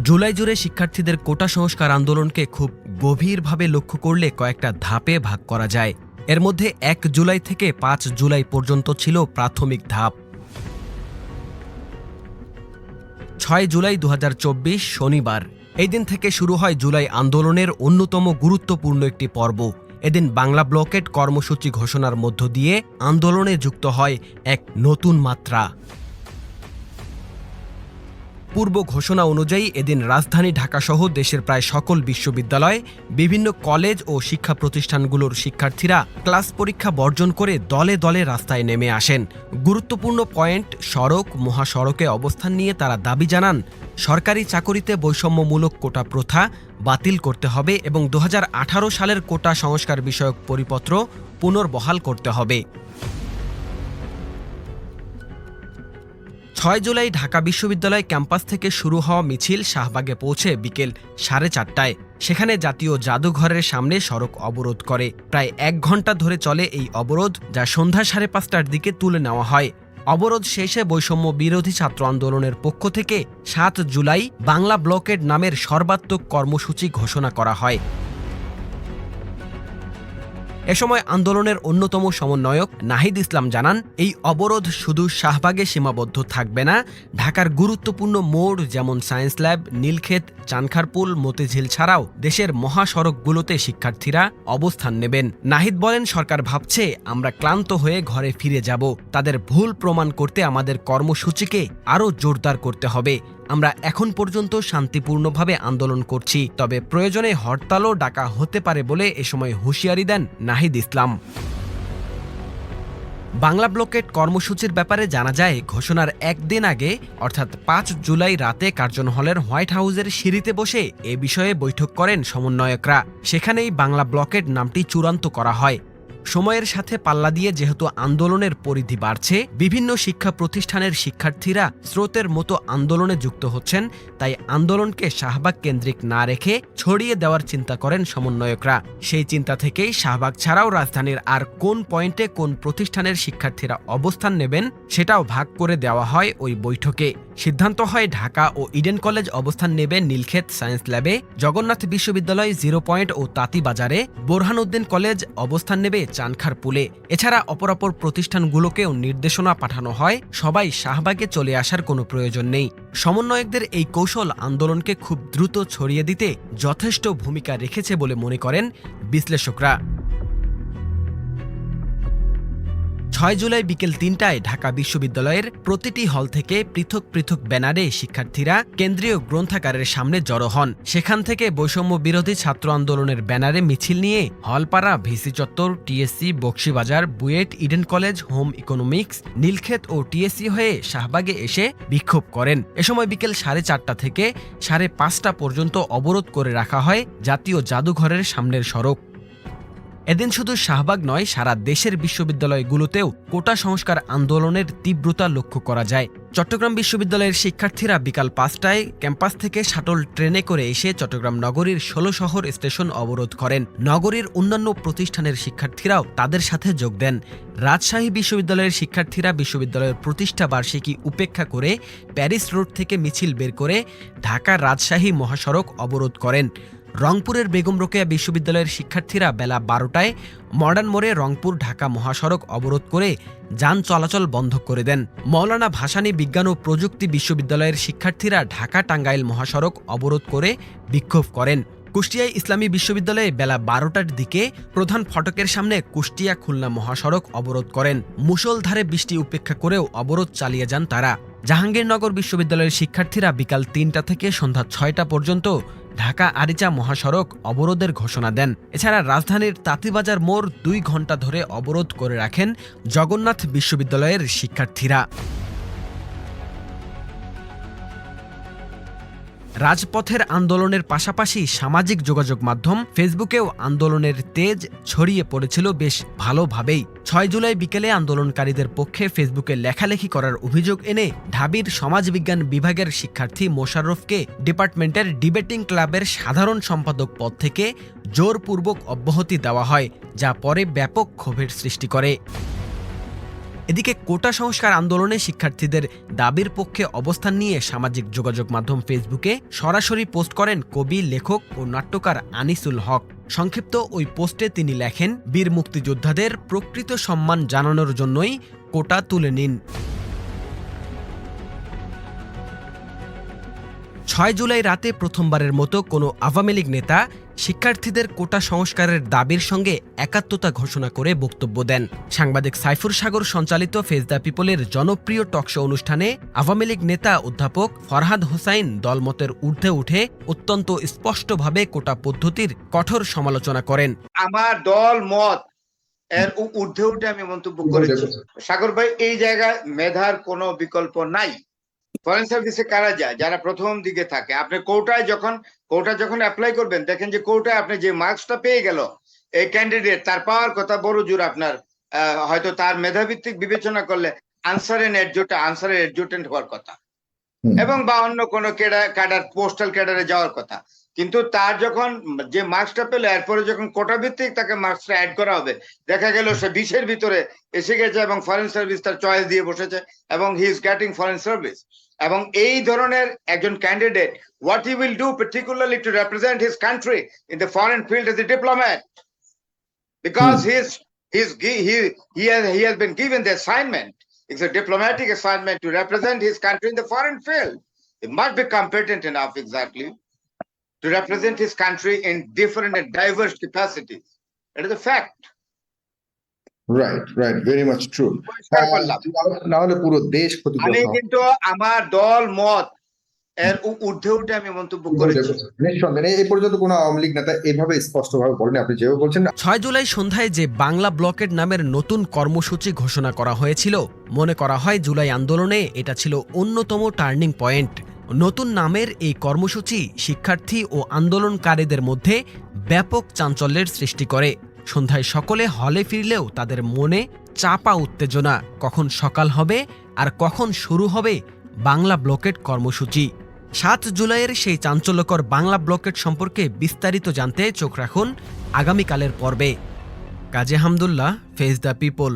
জুলাই জুড়ে শিক্ষার্থীদের কোটা সংস্কার আন্দোলনকে খুব গভীরভাবে লক্ষ্য করলে কয়েকটা ধাপে ভাগ করা যায়। এর মধ্যে এক জুলাই থেকে পাঁচ জুলাই পর্যন্ত ছিল প্রাথমিক ধাপ। ছয় জুলাই দু হাজার চব্বিশ শনিবার। এই দিন থেকে শুরু হয় জুলাই আন্দোলনের অন্যতম গুরুত্বপূর্ণ একটি পর্ব। এদিন বাংলা ব্লকেট কর্মসূচি ঘোষণার মধ্য দিয়ে আন্দোলনে যুক্ত হয় এক নতুন মাত্রা। পূর্ব ঘোষণা অনুযায়ী এদিন রাজধানী ঢাকাসহ দেশের প্রায় সকল বিশ্ববিদ্যালয়, বিভিন্ন কলেজ ও শিক্ষা প্রতিষ্ঠানগুলোর শিক্ষার্থীরা ক্লাস পরীক্ষা বর্জন করে দলে দলে রাস্তায় নেমে আসেন। গুরুত্বপূর্ণ পয়েন্ট, সড়ক, মহাসড়কে অবস্থান নিয়ে তারা দাবি জানান, সরকারি চাকরিতে বৈষম্যমূলক কোটা প্রথা বাতিল করতে হবে এবং দু হাজার আঠারো সালের কোটা সংস্কার বিষয়ক পরিপত্র পুনর্বহাল করতে হবে। ছয় জুলাই ঢাকা বিশ্ববিদ্যালয় ক্যাম্পাস থেকে শুরু হওয়া মিছিল শাহবাগে পৌঁছে বিকেল সাড়ে চারটায়। সেখানে জাতীয় জাদুঘরের সামনে সড়ক অবরোধ করে। প্রায় এক ঘণ্টা ধরে চলে এই অবরোধ, যা সন্ধ্যা সাড়ে পাঁচটার দিকে তুলে নেওয়া হয়। অবরোধ শেষে বৈষম্য বিরোধী ছাত্র আন্দোলনের পক্ষ থেকে সাত জুলাই বাংলা ব্লকেড নামের সর্বাত্মক কর্মসূচি ঘোষণা করা হয়। এ সময় আন্দোলনের অন্যতম সমন্বয়ক নাহিদ ইসলাম জানান, এই অবরোধ শুধু শাহবাগে সীমাবদ্ধ থাকবে না, ঢাকার গুরুত্বপূর্ণ মোড় যেমন সায়েন্স ল্যাব, নীলক্ষেত, চানখারপুল, মতিঝিল ছাড়াও দেশের মহাসড়কগুলোতে শিক্ষার্থীরা অবস্থান নেবেন। নাহিদ বলেন, সরকার ভাবছে, আমরা ক্লান্ত হয়ে ঘরে ফিরে যাব। তাদের ভুল প্রমাণ করতে আমাদের কর্মসূচিকে আরও জোরদার করতে হবে। আমরা এখন পর্যন্ত শান্তিপূর্ণভাবে আন্দোলন করছি, তবে প্রয়োজনে হরতালও ডাকা হতে পারে বলে এ সময় হুঁশিয়ারি দেন নাহিদ ইসলাম। বাংলা ব্লকেট কর্মসূচির ব্যাপারে জানা যায়, ঘোষণার একদিন আগে, অর্থাৎ পাঁচ জুলাই রাতে কার্জন হলের হোয়াইট হাউসের সিঁড়িতে বসে এ বিষয়ে বৈঠক করেন সমন্বয়করা। সেখানেই বাংলা ব্লকেট নামটি চূড়ান্ত করা হয়। সময়ের সাথে পাল্লা দিয়ে যেহেতু আন্দোলনের পরিধি বাড়ছে, বিভিন্ন শিক্ষা প্রতিষ্ঠানের শিক্ষার্থীরা স্রোতের মতো আন্দোলনে যুক্ত হচ্ছেন, তাই আন্দোলনকে শাহবাগ কেন্দ্রিক না রেখে ছড়িয়ে দেওয়ার চিন্তা করেন সমন্বয়করা। সেই চিন্তা থেকেই শাহবাগ ছাড়াও রাজধানীর আর কোন পয়েন্টে কোন প্রতিষ্ঠানের শিক্ষার্থীরা অবস্থান নেবেন, সেটাও ভাগ করে দেওয়া হয় ওই বৈঠকে। সিদ্ধান্ত হয় ঢাকা ও ইডেন কলেজ অবস্থান নেবে নীলক্ষেত সায়েন্স ল্যাবে। জগন্নাথ বিশ্ববিদ্যালয় জিরো পয়েন্ট ও তাঁতিবাজারে বোরহানউদ্দিন কলেজ অবস্থান নেবে চানখার পুলে। এছাড়া অপরাপর প্রতিষ্ঠানগুলোকেও নির্দেশনা পাঠানো হয়। সবাই শাহবাগে চলে আসার কোনো প্রয়োজন নেই। সমন্বয়কদের এই কৌশল আন্দোলনকে খুব দ্রুত ছড়িয়ে দিতে যথেষ্ট ভূমিকা রেখেছে বলে মনে করেন বিশ্লেষকরা। ছয় জুলাই বিকেল তিনটায় ঢাকা বিশ্ববিদ্যালয়ের প্রতিটি হল থেকে পৃথক পৃথক ব্যানারে শিক্ষার্থীরা কেন্দ্রীয় গ্রন্থাগারের সামনে জড়ো হন। সেখান থেকে বৈষম্য বিরোধী ছাত্র আন্দোলনের ব্যানারে মিছিল নিয়ে হলপাড়া, ভিসি চত্বর, TSC, Bakshibazar, BUET, Eden college, home economics, Nilkhet ও টিএসসি হয়ে শাহবাগে এসে বিক্ষোভ করেন। এ সময় বিকেল সাড়ে চারটা থেকে সাড়ে পাঁচটা পর্যন্ত অবরোধ করে রাখা হয় জাতীয় জাদুঘরের সামনের সড়ক। এদিন শুধু শাহবাগ নয়, সারা দেশের বিশ্ববিদ্যালয়গুলোতেও কোটা সংস্কার আন্দোলনের তীব্রতা লক্ষ্য করা যায়। চট্টগ্রাম বিশ্ববিদ্যালয়ের শিক্ষার্থীরা বিকাল পাঁচটায় ক্যাম্পাস থেকে শাটল ট্রেনে করে এসে চট্টগ্রাম নগরীর ষোলো শহর স্টেশন অবরোধ করেন। নগরীর অন্যান্য প্রতিষ্ঠানের শিক্ষার্থীরাও তাদের সাথে যোগ দেন। রাজশাহী বিশ্ববিদ্যালয়ের শিক্ষার্থীরা বিশ্ববিদ্যালয়ের প্রতিষ্ঠা বার্ষিকী উপেক্ষা করে প্যারিস রোড থেকে মিছিল বের করে ঢাকা রাজশাহী মহাসড়ক অবরোধ করেন। রংপুরের বেগম রোকেয়া বিশ্ববিদ্যালয়ের শিক্ষার্থীরা বেলা বারোটায় মডার্ন মোড়ে রংপুর ঢাকা মহাসড়ক অবরোধ করে যান চলাচল বন্ধ করে দেন। মৌলানা ভাসানী বিজ্ঞান ও প্রযুক্তি বিশ্ববিদ্যালয়ের শিক্ষার্থীরা ঢাকা টাঙ্গাইল মহাসড়ক অবরোধ করে বিক্ষোভ করেন। কুষ্টিয়ায় ইসলামী বিশ্ববিদ্যালয়ে বেলা বারোটার দিকে প্রধান ফটকের সামনে কুষ্টিয়া খুলনা মহাসড়ক অবরোধ করেন। মুষলধারে বৃষ্টি উপেক্ষা করেও অবরোধ চালিয়ে যান তারা। জাহাঙ্গীরনগর বিশ্ববিদ্যালয়ের শিক্ষার্থীরা বিকাল তিনটা থেকে সন্ধ্যা ছয়টা পর্যন্ত ঢাকা আরিচা মহাসড়ক অবরোধের ঘোষণা দেন। এছাড়া রাজধানীর তাঁতিবাজার মোড় দুই ঘণ্টা ধরে অবরোধ করে রাখেন জগন্নাথ বিশ্ববিদ্যালয়ের শিক্ষার্থীরা। রাজপথের আন্দোলনের পাশাপাশি সামাজিক যোগাযোগ মাধ্যম ফেসবুকেও আন্দোলনের তেজ ছড়িয়ে পড়েছিল বেশ ভালোভাবেই। ছয় জুলাই বিকেলে আন্দোলনকারীদের পক্ষে ফেসবুকে লেখালেখি করার অভিযোগ এনে ঢাবির সমাজবিজ্ঞান বিভাগের শিক্ষার্থী মোশাররফকে ডিপার্টমেন্টের ডিবেটিং ক্লাবের সাধারণ সম্পাদক পদ থেকে জোরপূর্বক অব্যাহতি দেওয়া হয়, যা পরে ব্যাপক ক্ষোভের সৃষ্টি করে। এদিকে কোটা সংস্কার আন্দোলনে শিক্ষার্থীদের দাবির পক্ষে অবস্থান নিয়ে সামাজিক যোগাযোগ মাধ্যম ফেসবুকে সরাসরি পোস্ট করেন কবি, লেখক ও নাট্যকার আনিসুল হক। সংক্ষিপ্ত ওই পোস্টে তিনি লেখেন, বীর মুক্তিযোদ্ধাদের প্রকৃত সম্মান জানানোর জন্যই কোটা তুলে নিন। ছয় জুলাই রাতে প্রথমবারের মতো কোনো আওয়ামী লীগ নেতা শিক্ষার্থীদের কোটা সংস্কারের দাবির সঙ্গে একাত্মতা ঘোষণা করে বক্তব্য দেন। সাংবাদিক সাইফুর সাগর সঞ্চালিত ফেস দ্য পিপলের জনপ্রিয় টকশো অনুষ্ঠানে আওয়ামী লীগ নেতা অধ্যাপক ফরহাদ হোসাইন দলমতের ঊর্ধ্বে উঠে অত্যন্ত স্পষ্টভাবে কোটা পদ্ধতির কঠোর সমালোচনা করেন। আমার দল মত এর ঊর্ধ্বে উঠে আমি মন্তব্য করেছি। সাগর ভাই এই জায়গায় মেধার কোনো বিকল্প নাই। ফরেন সার্ভিসে কারা যায় যারা প্রথম দিকে থাকে আপনি কোটায় যখন, কোটা যখন অ্যাপ্লাই করবেন, দেখেন যে কোটায় আপনি যে মার্কসটা পেয়ে গেল, এই ক্যান্ডিডেট তার পাওয়ার কথা বড় জোর আপনার হয়তো তার মেধাভিত্তিক বিবেচনা করলে আনসারের এডজুট আনসারের এডজুটেন্ট হওয়ার কথা। এবং বা অন্য কোনো ক্যাডার পোস্টাল ক্যাডারে যাওয়ার কথা। কিন্তু তার যখন যে মার্কসটা পেল এরপরে যখন কোটা ভিত্তিক তাকে মার্কসটা অ্যাড করা হবে দেখা গেল সে বিশের ভিতরে এসে গেছে এবং ফরেন সার্ভিস তার চয়েস দিয়ে বসেছে এবং he is getting foreign service এবং এই ধরনের একজন candidate what he will do particularly to represent his country in the foreign field as a diplomat he's he's gi- he he has he has been given the assignment it's a diplomatic assignment to represent his country in the foreign field he must be competent enough exactly to represent his country in different and diverse capacities it is a fact right right very much true পরিষ্কার করলাম। না হলে পুরো দেশ আমি ক্ষতিগ্রস্ত হবে। কিন্তু আমার দল মত এর ঊর্ধ্বে উঠে আমি মন্তব্য করেছি। নিঃসন্দেহে এই পর্যন্ত কোনো আওয়ামী লীগ নেতা এভাবে স্পষ্টভাবে বলেন। আপনি যেভাবে বলছেন ছয় জুলাই সন্ধ্যায় যে বাংলা ব্লকেট নামের নতুন কর্মসূচি ঘোষণা করা হয়েছিল মনে করা হয় জুলাই আন্দোলনে এটা ছিল অন্যতম টার্নিং পয়েন্ট। নতুন নামের এই কর্মসূচি শিক্ষার্থী ও আন্দোলনকারীদের মধ্যে ব্যাপক চাঞ্চল্যের সৃষ্টি করে। সন্ধ্যায় সকলে হলে ফিরলেও তাদের মনে চাপা উত্তেজনা। কখন সকাল হবে আর কখন শুরু হবে বাংলা ব্লকেট কর্মসূচি। সাত জুলাইয়ের সেই চাঞ্চল্যকর বাংলা ব্লকেট সম্পর্কে বিস্তারিত জানতে চোখ রাখুন আগামীকালের পর্বে। কাজে হামদুল্লাহ ফেজ দ্য পিপল